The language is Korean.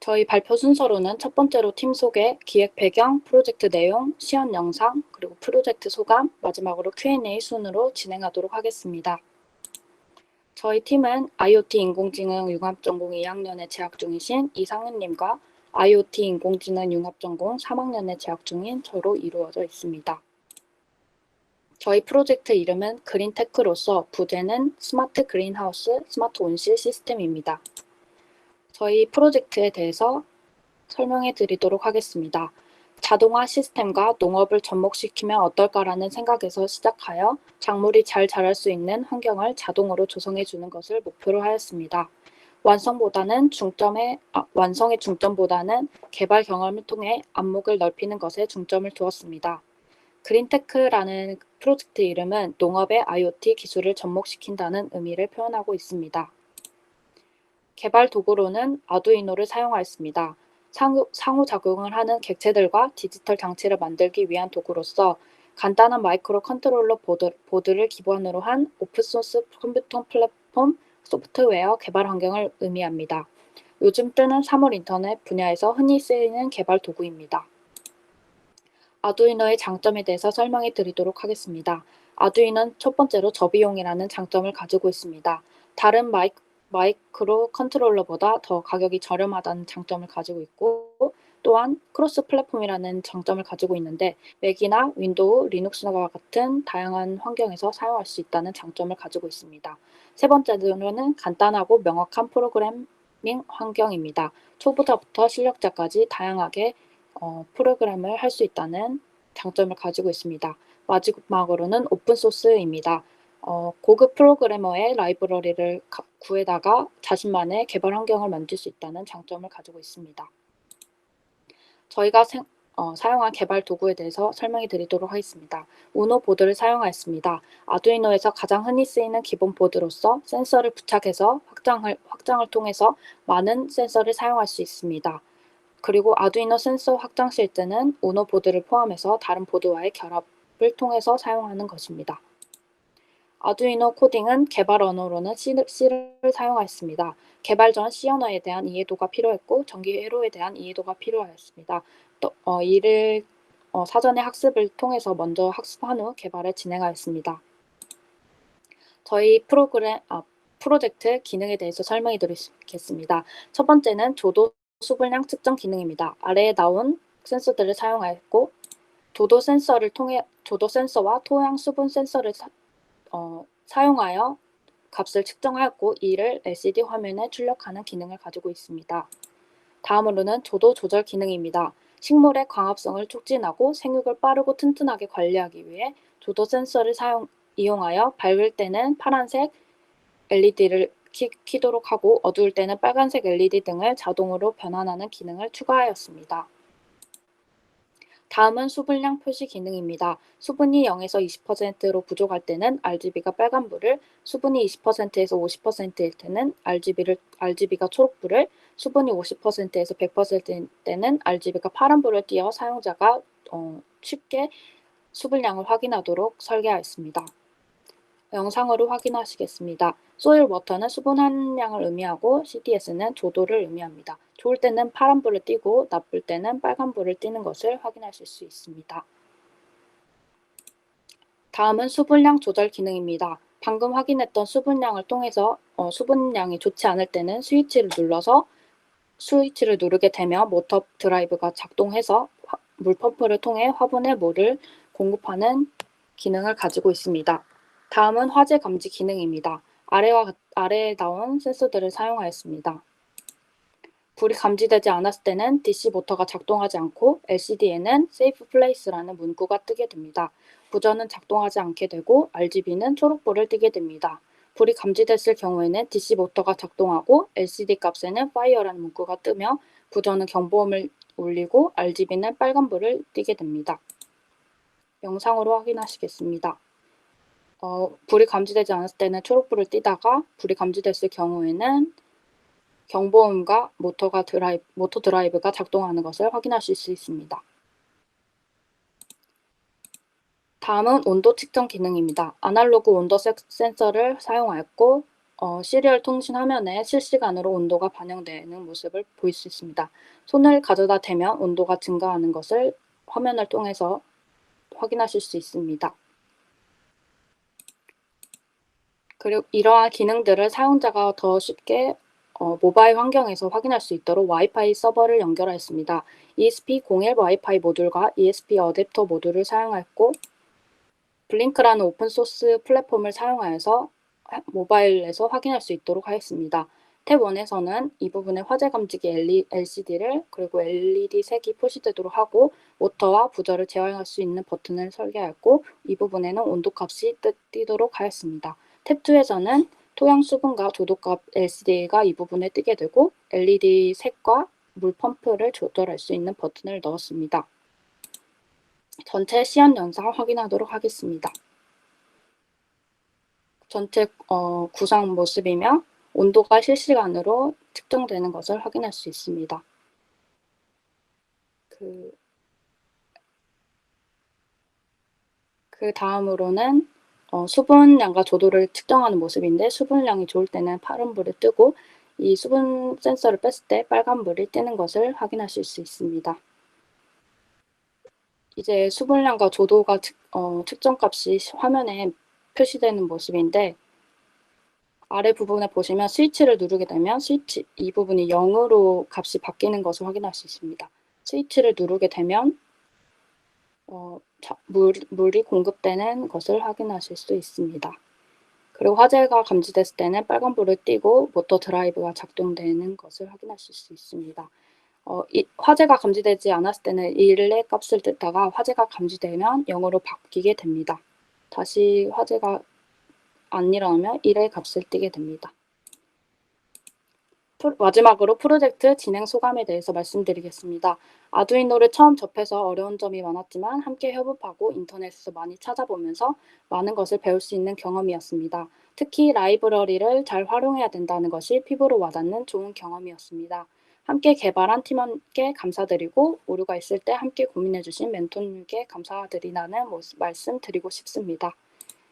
저희 발표 순서로는 첫 번째로 팀 소개, 기획 배경, 프로젝트 내용, 시연 영상, 그리고 프로젝트 소감, 마지막으로 Q&A 순으로 진행하도록 하겠습니다. 저희 팀은 IoT 인공지능 융합전공 2학년에 재학 중이신 이상은님과 IoT 인공지능 융합전공 3학년에 재학 중인 저로 이루어져 있습니다. 저희 프로젝트 이름은 그린테크로서 부제는 스마트 그린하우스 스마트 온실 시스템입니다. 저희 프로젝트에 대해서 설명해 드리도록 하겠습니다. 자동화 시스템과 농업을 접목시키면 어떨까라는 생각에서 시작하여 작물이 잘 자랄 수 있는 환경을 자동으로 조성해 주는 것을 목표로 하였습니다. 완성보다는 중점에 아, 완성의 중점보다는 개발 경험을 통해 안목을 넓히는 것에 중점을 두었습니다. 그린테크라는 프로젝트 이름은 농업의 IoT 기술을 접목시킨다는 의미를 표현하고 있습니다. 개발 도구로는 아두이노를 사용하였습니다. 상호, 상호 작용을 하는 객체들과 디지털 장치를 만들기 위한 도구로서 간단한 마이크로 컨트롤러 보드, 보드를 기반으로 한 오픈소스 컴퓨터 플랫폼 소프트웨어 개발 환경을 의미합니다. 요즘 뜨는 사물 인터넷 분야에서 흔히 쓰이는 개발 도구입니다. 아두이노의 장점에 대해서 설명해 드리도록 하겠습니다. 아두이노는 첫 번째로 저비용이라는 장점을 가지고 있습니다. 다른 마이, 마이크로 컨트롤러보다 더 가격이 저렴하다는 장점을 가지고 있고 또한 크로스 플랫폼이라는 장점을 가지고 있는데 맥이나 윈도우, 리눅스와 같은 다양한 환경에서 사용할 수 있다는 장점을 가지고 있습니다. 세 번째로는 간단하고 명확한 프로그래밍 환경입니다. 초보자부터 실력자까지 다양하게 어, 프로그램을 할 수 있다는 장점을 가지고 있습니다. 마지막으로는 오픈소스입니다. 어, 고급 프로그래머의 라이브러리를 가, 구해다가 자신만의 개발 환경을 만들 수 있다는 장점을 가지고 있습니다. 저희가 생, 어, 사용한 개발 도구에 대해서 설명해 드리도록 하겠습니다. 우노 보드를 사용하였습니다. 아두이노에서 가장 흔히 쓰이는 기본 보드로서 센서를 부착해서 확장을, 확장을 통해서 많은 센서를 사용할 수 있습니다. 그리고 아두이노 센서 확장 실드는 우노 보드를 포함해서 다른 보드와의 결합을 통해서 사용하는 것입니다. 아두이노 코딩은 개발 언어로는 C를, 사용하였습니다. 개발 전 C 언어에 대한 이해도가 필요했고 전기 회로에 대한 이해도가 필요하였습니다. 또 어, 이를 어, 사전에 학습을 통해서 먼저 학습한 후 개발을 진행하였습니다. 저희 프로그램 아, 프로젝트 기능에 대해서 설명해 드리겠습니다. 첫 번째는 조도 수분량 측정 기능입니다. 아래에 나온 센서들을 사용하였고 조도 센서를 통해 조도 센서와 토양 수분 센서를 사, 어, 사용하여 값을 측정하였고 이를 LCD 화면에 출력하는 기능을 가지고 있습니다. 다음으로는 조도 조절 기능입니다. 식물의 광합성을 촉진하고 생육을 빠르고 튼튼하게 관리하기 위해 조도 센서를 사용, 이용하여 밝을 때는 파란색 LED를 키, 키도록 하고 어두울 때는 빨간색 LED 등을 자동으로 변환하는 기능을 추가하였습니다. 다음은 수분량 표시 기능입니다. 수분이 0에서 20%로 부족할 때는 RGB가 빨간불을, 수분이 20%에서 50%일 때는 RGB를, RGB가 초록불을, 수분이 50%에서 100%일 때는 RGB가 파란불을 띄어 사용자가 어, 쉽게 수분량을 확인하도록 설계하였습니다. 영상으로 확인하시겠습니다. 소일 워터는 수분 함량을 의미하고 CDS는 조도를 의미합니다. 좋을 때는 파란불을 띄고 나쁠 때는 빨간불을 띄는 것을 확인하실 수 있습니다. 다음은 수분량 조절 기능입니다. 방금 확인했던 수분량을 통해서 어, 수분량이 좋지 않을 때는 스위치를 눌러서 스위치를 누르게 되면 모터 드라이브가 작동해서 물 펌프를 통해 화분에 물을 공급하는 기능을 가지고 있습니다. 다음은 화재 감지 기능입니다. 아래와 아래에 나온 센서들을 사용하였습니다. 불이 감지되지 않았을 때는 DC 모터가 작동하지 않고 LCD에는 Safe Place라는 문구가 뜨게 됩니다. 부저는 작동하지 않게 되고 RGB는 초록불을 띄게 됩니다. 불이 감지됐을 경우에는 DC 모터가 작동하고 LCD 값에는 Fire라는 문구가 뜨며 부저는 경보음을 울리고 RGB는 빨간불을 띄게 됩니다. 영상으로 확인하시겠습니다. 어, 불이 감지되지 않았을 때는 초록불을 띄다가 불이 감지됐을 경우에는 경보음과 모터가 드라이브, 모터 드라이브가 작동하는 것을 확인하실 수 있습니다. 다음은 온도 측정 기능입니다. 아날로그 온도 센서를 사용하였고 어, 시리얼 통신 화면에 실시간으로 온도가 반영되는 모습을 볼수 있습니다. 손을 가져다 대면 온도가 증가하는 것을 화면을 통해서 확인하실 수 있습니다. 그리고 이러한 기능들을 사용자가 더 쉽게 어, 모바일 환경에서 확인할 수 있도록 와이파이 서버를 연결하였습니다. ESP01 와이파이 모듈과 ESP 어댑터 모듈을 사용하였고 블링크라는 오픈소스 플랫폼을 사용하여서 모바일에서 확인할 수 있도록 하였습니다. 탭 1에서는 이 부분에 화재 감지기 LCD를 그리고 LED 색이 표시되도록 하고 모터와 부저를 제어할 수 있는 버튼을 설계하였고 이 부분에는 온도 값이 뜨, 띄도록 하였습니다. 탭 2에서는 토양 수분과 조도값 LCD가 이 부분에 뜨게 되고 LED 색과 물 펌프를 조절할 수 있는 버튼을 넣었습니다. 전체 시연 영상 확인하도록 하겠습니다. 전체 어, 구성 모습이며 온도가 실시간으로 측정되는 것을 확인할 수 있습니다. 그, 그 다음으로는 어, 수분량과 조도를 측정하는 모습인데 수분량이 좋을 때는 파란불이 뜨고 이 수분 센서를 뺐을 때 빨간불이 뜨는 것을 확인하실 수 있습니다. 이제 수분량과 조도가 측, 어, 측정값이 화면에 표시되는 모습인데 아래 부분에 보시면 스위치를 누르게 되면 스위치 이 부분이 0으로 값이 바뀌는 것을 확인할 수 있습니다. 스위치를 누르게 되면 어, 자, 물, 물이 공급되는 것을 확인하실 수 있습니다. 그리고 화재가 감지됐을 때는 빨간불을 띄고 모터 드라이브가 작동되는 것을 확인하실 수 있습니다. 어, 이, 화재가 감지되지 않았을 때는 1의 값을 듣다가 화재가 감지되면 0으로 바뀌게 됩니다. 다시 화재가 안 일어나면 1의 값을 띄게 됩니다. 마지막으로 프로젝트 진행 소감에 대해서 말씀드리겠습니다. 아두이노를 처음 접해서 어려운 점이 많았지만 함께 협업하고 인터넷에서 많이 찾아보면서 많은 것을 배울 수 있는 경험이었습니다. 특히 라이브러리를 잘 활용해야 된다는 것이 피부로 와닿는 좋은 경험이었습니다. 함께 개발한 팀원께 감사드리고 오류가 있을 때 함께 고민해주신 멘토님께 감사드리다는 말씀 드리고 싶습니다.